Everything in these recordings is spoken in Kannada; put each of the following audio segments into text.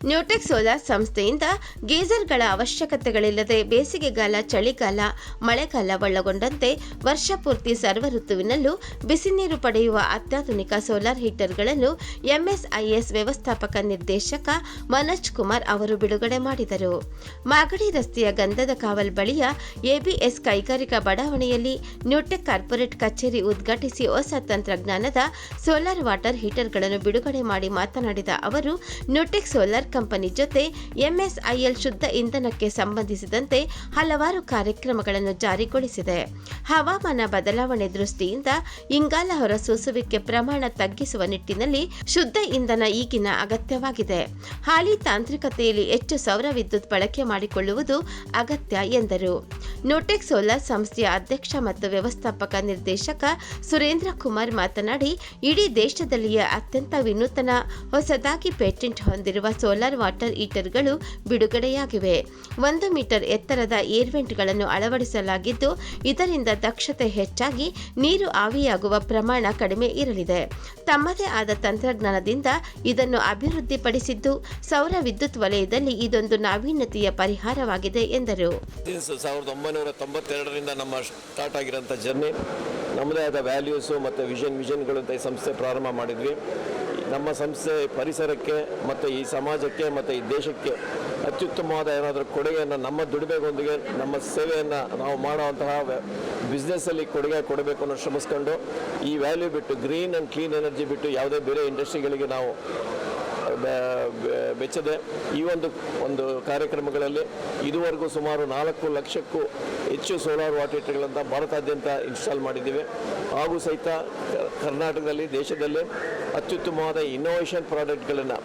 ನ್ಯೂಟೆಕ್ ಸೋಲಾರ್ ಸಂಸ್ಥೆಯಿಂದ ಗೀಸರ್ಗಳ ಅವಶ್ಯಕತೆಗಳಿಲ್ಲದೆ ಬೇಸಿಗೆಗಾಲ, ಚಳಿಗಾಲ, ಮಳೆಗಾಲ ಒಳಗೊಂಡಂತೆ ವರ್ಷಪೂರ್ತಿ ಸರ್ವ ಋತುವಿನಲ್ಲೂ ಬಿಸಿ ನೀರು ಪಡೆಯುವ ಅತ್ಯಾಧುನಿಕ ಸೋಲಾರ್ ಹೀಟರ್ಗಳನ್ನು ಎಂಎಸ್ಐಎಸ್ ವ್ಯವಸ್ಥಾಪಕ ನಿರ್ದೇಶಕ ಮನೋಜ್ ಕುಮಾರ್ ಅವರು ಬಿಡುಗಡೆ ಮಾಡಿದರು. ಮಾಗಡಿ ರಸ್ತೆಯ ಗಂಧದ ಕಾವಲ್ ಬಳಿಯ ಎಬಿಎಸ್ ಕೈಗಾರಿಕಾ ಬಡಾವಣೆಯಲ್ಲಿ ನ್ಯೂಟೆಕ್ ಕಾರ್ಪೊರೇಟ್ ಕಚೇರಿ ಉದ್ಘಾಟಿಸಿ ಹೊಸ ತಂತ್ರಜ್ಞಾನದ ಸೋಲಾರ್ ವಾಟರ್ ಹೀಟರ್ಗಳನ್ನು ಬಿಡುಗಡೆ ಮಾಡಿ ಮಾತನಾಡಿದ ಅವರು, ನ್ಯೂಟೆಕ್ ಸೋಲಾರ್ ಕಂಪನಿ ಜೊತೆ ಎಂಎಸ್ಐಎಲ್ ಶುದ್ಧ ಇಂಧನಕ್ಕೆ ಸಂಬಂಧಿಸಿದಂತೆ ಹಲವಾರು ಕಾರ್ಯಕ್ರಮಗಳನ್ನು ಜಾರಿಗೊಳಿಸಿದೆ. ಹವಾಮಾನ ಬದಲಾವಣೆ ದೃಷ್ಟಿಯಿಂದ ಇಂಗಾಲ ಹೊರಸೂಸುವಿಕೆ ಪ್ರಮಾಣ ತಗ್ಗಿಸುವ ನಿಟ್ಟಿನಲ್ಲಿ ಶುದ್ಧ ಇಂಧನ ಈಗಿನ ಅಗತ್ಯವಾಗಿದೆ. ಹಾಲಿ ತಾಂತ್ರಿಕತೆಯಲ್ಲಿ ಹೆಚ್ಚು ಸೌರ ವಿದ್ಯುತ್ ಬಳಕೆ ಮಾಡಿಕೊಳ್ಳುವುದು ಅಗತ್ಯ ಎಂದರು. ನೋಟೆಕ್ ಸೋಲಾರ್ ಸಂಸ್ಥೆಯ ಅಧ್ಯಕ್ಷ ಮತ್ತು ವ್ಯವಸ್ಥಾಪಕ ನಿರ್ದೇಶಕ ಸುರೇಂದ್ರ ಕುಮಾರ್ ಮಾತನಾಡಿ, ಇಡೀ ದೇಶದಲ್ಲಿಯೇ ಅತ್ಯಂತ ವಿನೂತನ ಹೊಸದಾಗಿ ಪೇಟೆಂಟ್ ಹೊಂದಿರುವ ಸೋಲಾರ್ ವಾಟರ್ ಈಟರ್ಗಳು ಬಿಡುಗಡೆಯಾಗಿವೆ. ಒಂದು ಮೀಟರ್ ಎತ್ತರದ ಏರ್ವೆಂಟ್ಗಳನ್ನು ಅಳವಡಿಸಲಾಗಿದ್ದು, ಇದರಿಂದ ದಕ್ಷತೆ ಹೆಚ್ಚಾಗಿ ನೀರು ಆವಿಯಾಗುವ ಪ್ರಮಾಣ ಕಡಿಮೆ ಇರಲಿದೆ. ತಮ್ಮದೇ ಆದ ತಂತ್ರಜ್ಞಾನದಿಂದ ಇದನ್ನು ಅಭಿವೃದ್ಧಿಪಡಿಸಿದ್ದು, ಸೌರ ವಿದ್ಯುತ್ ವಲಯದಲ್ಲಿ ಇದೊಂದು ನಾವೀನ್ಯತೆಯ ಪರಿಹಾರವಾಗಿದೆ ಎಂದರು. ಸಾವಿರದ ಒಂಬೈನೂರ ನಮ್ಮ ಸ್ಟಾರ್ಟ್ ಆಗಿರೋಂಥ ಜರ್ನಿ ನಮ್ಮದೇ ಆದ ವ್ಯಾಲ್ಯೂಸು ಮತ್ತು ವಿಷನ್ ವಿಷನ್ಗಳು ಅಂತ ಈ ಸಂಸ್ಥೆ ಪ್ರಾರಂಭ ಮಾಡಿದ್ವಿ. ನಮ್ಮ ಸಂಸ್ಥೆ ಪರಿಸರಕ್ಕೆ ಮತ್ತು ಈ ಸಮಾಜಕ್ಕೆ ಮತ್ತು ಈ ದೇಶಕ್ಕೆ ಅತ್ಯುತ್ತಮವಾದ ಏನಾದರೂ ಕೊಡುಗೆಯನ್ನು ನಮ್ಮ ದುಡಿಮೆಗೊಂದಿಗೆ ನಮ್ಮ ಸೇವೆಯನ್ನು ನಾವು ಮಾಡುವಂತಹ ಬಿಸ್ನೆಸ್ಸಲ್ಲಿ ಕೊಡುಗೆ ಕೊಡಬೇಕು ಅನ್ನೋ ಶ್ರಮಿಸ್ಕೊಂಡು ಈ ವ್ಯಾಲ್ಯೂ ಬಿಟ್ಟು ಗ್ರೀನ್ ಆ್ಯಂಡ್ ಕ್ಲೀನ್ ಎನರ್ಜಿ ಬಿಟ್ಟು ಯಾವುದೇ ಬೇರೆ ಇಂಡಸ್ಟ್ರಿಗಳಿಗೆ ನಾವು ಬೆಚ್ಚದೆ ಈ ಒಂದು ಒಂದು ಕಾರ್ಯಕ್ರಮಗಳಲ್ಲಿ ಇದುವರೆಗೂ ಸುಮಾರು ನಾಲ್ಕು ಲಕ್ಷಕ್ಕೂ ಹೆಚ್ಚು ಸೋಲಾರ್ ವಾಟರ್ ಹೀಟರ್ಗಳಂತ ಭಾರತಾದ್ಯಂತ ಇನ್ಸ್ಟಾಲ್ ಮಾಡಿದ್ದೀವಿ. ಹಾಗೂ ಸಹಿತ ಕರ್ನಾಟಕದಲ್ಲಿ, ದೇಶದಲ್ಲಿ ಅತ್ಯುತ್ತಮವಾದ ಇನ್ನೋವೇಷನ್ ಪ್ರಾಡಕ್ಟ್ಗಳನ್ನು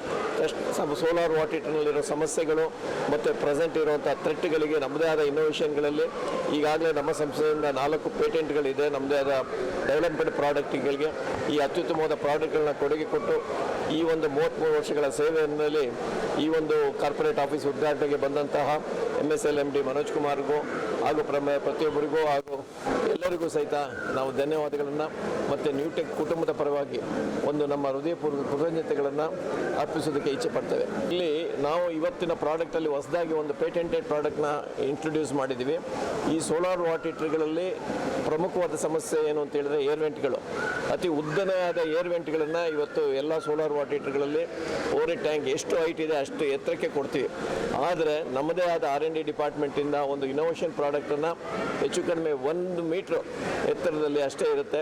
ಸೋಲಾರ್ ವಾಟರ್ ಹೀಟರ್ನಲ್ಲಿರೋ ಸಮಸ್ಯೆಗಳು ಮತ್ತು ಪ್ರೆಸೆಂಟ್ ಇರುವಂಥ ಥ್ರೆಟ್ಗಳಿಗೆ ನಮ್ಮದೇ ಆದ ಇನ್ನೋವೇಷನ್ಗಳಲ್ಲಿ ಈಗಾಗಲೇ ನಮ್ಮ ಸಂಸ್ಥೆಯಿಂದ ನಾಲ್ಕು ಪೇಟೆಂಟ್ಗಳಿದೆ ನಮ್ಮದೇ ಆದ ಡೆವಲಪ್ಮೆಂಟ್ ಪ್ರಾಡಕ್ಟ್ಗಳಿಗೆ ಈ ಅತ್ಯುತ್ತಮವಾದ ಪ್ರಾಡಕ್ಟ್ಗಳನ್ನ ಕೊಡುಗೆ ಕೊಟ್ಟು ಈ ಒಂದು ಮೂವತ್ತ್ಮೂರು ವರ್ಷಗಳ ಸೇವೆಯಲ್ಲಿ ಈ ಒಂದು ಕಾರ್ಪೊರೇಟ್ ಆಫೀಸ್ ಉದ್ಘಾಟನೆಗೆ ಬಂದಂತಹ M S L M D Manoj ಕುಮಾರ್ಗೂ ಹಾಗೂ ಪ್ರಮ, ಪ್ರತಿಯೊಬ್ಬರಿಗೂ ಹಾಗೂ ಎಲ್ಲರಿಗೂ ಸಹಿತ ನಾವು ಧನ್ಯವಾದಗಳನ್ನು. ಮತ್ತು ನ್ಯೂಟೆಕ್ ಕುಟುಂಬದ ಪರವಾಗಿ ಒಂದು ನಮ್ಮ ಹೃದಯಪೂರ್ವಕ ಕೃತಜ್ಞತೆಗಳನ್ನು ಅರ್ಪಿಸೋದಕ್ಕೆ ಇಚ್ಛೆ ಪಡ್ತೇವೆ. ಇಲ್ಲಿ ನಾವು ಇವತ್ತಿನ ಪ್ರಾಡಕ್ಟಲ್ಲಿ ಹೊಸದಾಗಿ ಒಂದು ಪೇಟೆಂಟೆಡ್ ಪ್ರಾಡಕ್ಟ್ನ ಇಂಟ್ರೊಡ್ಯೂಸ್ ಮಾಡಿದ್ದೀವಿ. ಈ ಸೋಲಾರ್ ವಾಟರ್ ಹೀಟರ್ಗಳಲ್ಲಿ ಪ್ರಮುಖವಾದ ಸಮಸ್ಯೆ ಏನು ಅಂತ ಹೇಳಿದ್ರೆ ಏರ್ ವೆಂಟ್ಗಳು ಅತಿ ಉದ್ದನೆಯಾದ ಏರ್ ವೆಂಟ್ಗಳನ್ನು ಇವತ್ತು ಎಲ್ಲ ಸೋಲಾರ್ ವಾಟರ್ ಹೀಟರ್ಗಳಲ್ಲಿ ಓರೆ ಟ್ಯಾಂಕ್ ಎಷ್ಟು ಹೈಟ್ ಇದೆ ಅಷ್ಟು ಎತ್ತರಕ್ಕೆ ಕೊಡ್ತೀವಿ. ಆದರೆ ನಮ್ಮದೇ ಆದ ಆರ್ ಎನ್ ಡಿ ಡಿಪಾರ್ಟ್ಮೆಂಟಿಂದ ಒಂದು ಇನೋವೇಷನ್ ಪ್ರಾಡಕ್ಟನ್ನು ಹೆಚ್ಚು ಕಡಿಮೆ ಒಂದು ಮೀಟ್ರ್ ಎತ್ತರದಲ್ಲಿ ಅಷ್ಟೇ ಇರುತ್ತೆ.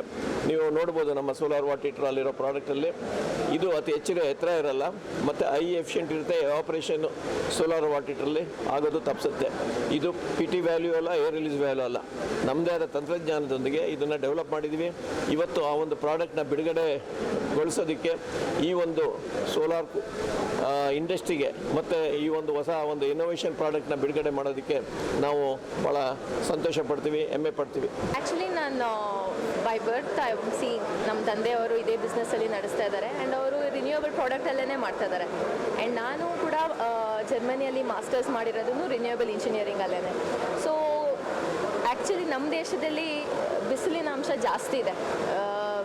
ನೀವು ನೋಡ್ಬೋದು ನಮ್ಮ ಸೋಲಾರ್ ವಾಟರ್ ಹೀಟರ್ ಅಲ್ಲಿರೋ ಪ್ರಾಡಕ್ಟಲ್ಲಿ ಇದು ಅತಿ ಹೆಚ್ಚಿನ ಎತ್ತರ ಇರಲ್ಲ, ಮತ್ತು ಐ ಎಫಿಷಿಯಂಟ್ ಇರುತ್ತೆ ಆಪರೇಷನ್ ಸೋಲಾರ್ ವಾಟರ್ ಹೀಟರಲ್ಲಿ ಆಗೋದು ತಪ್ಪಿಸುತ್ತೆ ಇದು ಪಿ ಟಿ ವ್ಯಾಲ್ಯೂ ಅಲ್ಲ ಏರ್ ರಿಲೀಸ್ ವ್ಯಾಲ್ಯೂ ಅಲ್ಲ. ನಮ್ಮದೇ ಆದ ತಂತ್ರಜ್ಞಾನದೊಂದಿಗೆ ಇದನ್ನು ಡೆವಲಪ್ ಮಾಡಿದ್ದೀವಿ ಇವತ್ತು ಆ ಒಂದು ಪ್ರಾಡಕ್ಟ್ನ ಬಿಡುಗಡೆಗೊಳಿಸೋದಕ್ಕೆ ಈ ಒಂದು ಸೋಲಾರ್ ಇಂಡಸ್ಟ್ರಿಗೆ ಮತ್ತು ಈ ಒಂದು ಹೊಸ ಒಂದು ಇನ್ನೋವೇಷನ್ ಪ್ರಾಡಕ್ಟ್ನ ಬಿಡುಗಡೆ ಮಾಡೋದಕ್ಕೆ ನಾವು ಭಾಳ ಸಂತೋಷ ಪಡ್ತೀವಿ, ಹೆಮ್ಮೆ ಪಡ್ತೀವಿ. ಆ್ಯಕ್ಚುಲಿ ನಾನು ಬೈ ಬರ್ತ್ ಐ ಸಿ ನಮ್ಮ ತಂದೆಯವರು ಇದೇ ಬಿಸ್ನೆಸ್ಸಲ್ಲಿ ನಡೆಸ್ತಾ ಇದ್ದಾರೆ. ಆ್ಯಂಡ್ ಅವರು ರಿನ್ಯೂಯಬಲ್ ಪ್ರಾಡಕ್ಟಲ್ಲೇ ಮಾಡ್ತಾ ಇದ್ದಾರೆ. ಆ್ಯಂಡ್ ನಾನು ಕೂಡ ಜರ್ಮನಿಯಲ್ಲಿ ಮಾಸ್ಟರ್ಸ್ ಮಾಡಿರೋದನ್ನು ರಿನ್ಯೂಯಬಲ್ ಇಂಜಿನಿಯರಿಂಗಲ್ಲೇ ಸೊ ಆ್ಯಕ್ಚುಲಿ ನಮ್ಮ ದೇಶದಲ್ಲಿ ಬಿಸಿಲಿನ ಅಂಶ ಜಾಸ್ತಿ ಇದೆ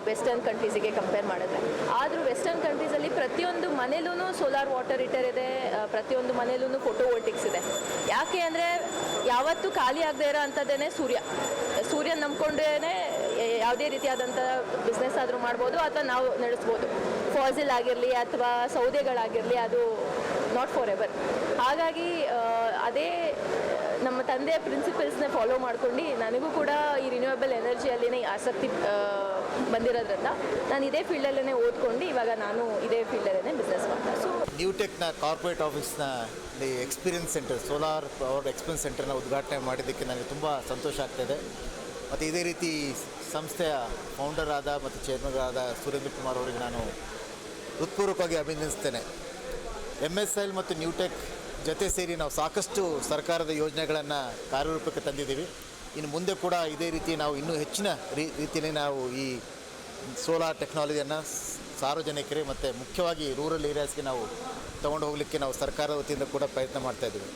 ವೆಸ್ಟರ್ನ್ ಕಂಟ್ರೀಸಿಗೆ ಕಂಪೇರ್ ಮಾಡಿದ್ರೆ. ಆದರೂ ವೆಸ್ಟರ್ನ್ ಕಂಟ್ರೀಸಲ್ಲಿ ಪ್ರತಿಯೊಂದು ಮನೇಲೂ ಸೋಲಾರ್ ವಾಟರ್ ಹೀಟರ್ ಇದೆ ಪ್ರತಿಯೊಂದು ಮನೇಲೂ ಫೋಟೋ ವೋಲ್ಟಿಕ್ಸ್ ಇದೆ. ಯಾಕೆ ಅಂದರೆ ಯಾವತ್ತೂ ಖಾಲಿ ಆಗದೆ ಇರೋ ಅಂಥದ್ದೇನೆ ಸೂರ್ಯ. ಸೂರ್ಯ ನಂಬ್ಕೊಂಡೇ ಯಾವುದೇ ರೀತಿಯಾದಂಥ ಬಿಸ್ನೆಸ್ ಆದರೂ ಮಾಡ್ಬೋದು ಅಥವಾ ನಾವು ನಡೆಸ್ಬೋದು. ಫಾಸಿಲ್ ಆಗಿರಲಿ ಅಥವಾ ಸೌದೆಗಳಾಗಿರಲಿ ಅದು ನಾಟ್ ಫಾರ್ ಎವರ್ ಹಾಗಾಗಿ ಅದೇ ನಮ್ಮ ತಂದೆಯ ಪ್ರಿನ್ಸಿಪಲ್ಸ್ನ ಫಾಲೋ ಮಾಡ್ಕೊಂಡು ನನಗೂ ಕೂಡ ಈ ರಿನ್ಯೂಯಬಲ್ ಎನರ್ಜಿಯಲ್ಲಿನೇ ಆಸಕ್ತಿ ಬಂದಿರೋದ್ರಿಂದ ನಾನು ಇದೇ ಫೀಲ್ಡಲ್ಲೇ ಓದ್ಕೊಂಡು ಇವಾಗ ನಾನು ಇದೇ ಫೀಲ್ಡಲ್ಲೇ ಬಿಸ್ನೆಸ್ ಮಾಡ್ತೀನಿ ಸೊ ನ್ಯೂಟೆಕ್ನ corporate ಆಫೀಸ್ನ experience centre solar power experience ಸೆಂಟರ್ನ ಉದ್ಘಾಟನೆ ಮಾಡಿದ್ದಕ್ಕೆ ನನಗೆ ತುಂಬ ಸಂತೋಷ ಆಗ್ತಿದೆ ಮತ್ತು ಇದೇ ರೀತಿ ಸಂಸ್ಥೆಯ ಫೌಂಡರ್ ಆದ ಮತ್ತು ಚೇರ್ಮನ್ ಆದ ಸುರೇಂದ್ರ ಕುಮಾರ್ ಅವರಿಗೆ ನಾನು ಹೃತ್ಪೂರ್ವಕವಾಗಿ ಅಭಿನಂದಿಸ್ತೇನೆ. ಎಂ ಎಸ್ ಎಲ್ ಮತ್ತು ನ್ಯೂಟೆಕ್ ಜೊತೆ ಸೇರಿ ನಾವು ಸಾಕಷ್ಟು ಸರ್ಕಾರದ ಯೋಜನೆಗಳನ್ನು ಕಾರ್ಯರೂಪಕ್ಕೆ ತಂದಿದ್ದೀವಿ. ಇನ್ನು ಮುಂದೆ ಕೂಡ ಇದೇ ರೀತಿ ನಾವು ಇನ್ನೂ ಹೆಚ್ಚಿನ ರೀ, ರೀತಿಯಲ್ಲಿ ನಾವು ಈ ಸೋಲಾರ್ ಟೆಕ್ನಾಲಜಿಯನ್ನು ಸಾರ್ವಜನಿಕರಿಗೆ ಮತ್ತು ಮುಖ್ಯವಾಗಿ ರೂರಲ್ ಏರಿಯಾಸ್ಗೆ ನಾವು ತೊಗೊಂಡು ಹೋಗಲಿಕ್ಕೆ ನಾವು ಸರ್ಕಾರದ ವತಿಯಿಂದ ಕೂಡ ಪ್ರಯತ್ನ ಮಾಡ್ತಾ ಇದ್ದೀವಿ.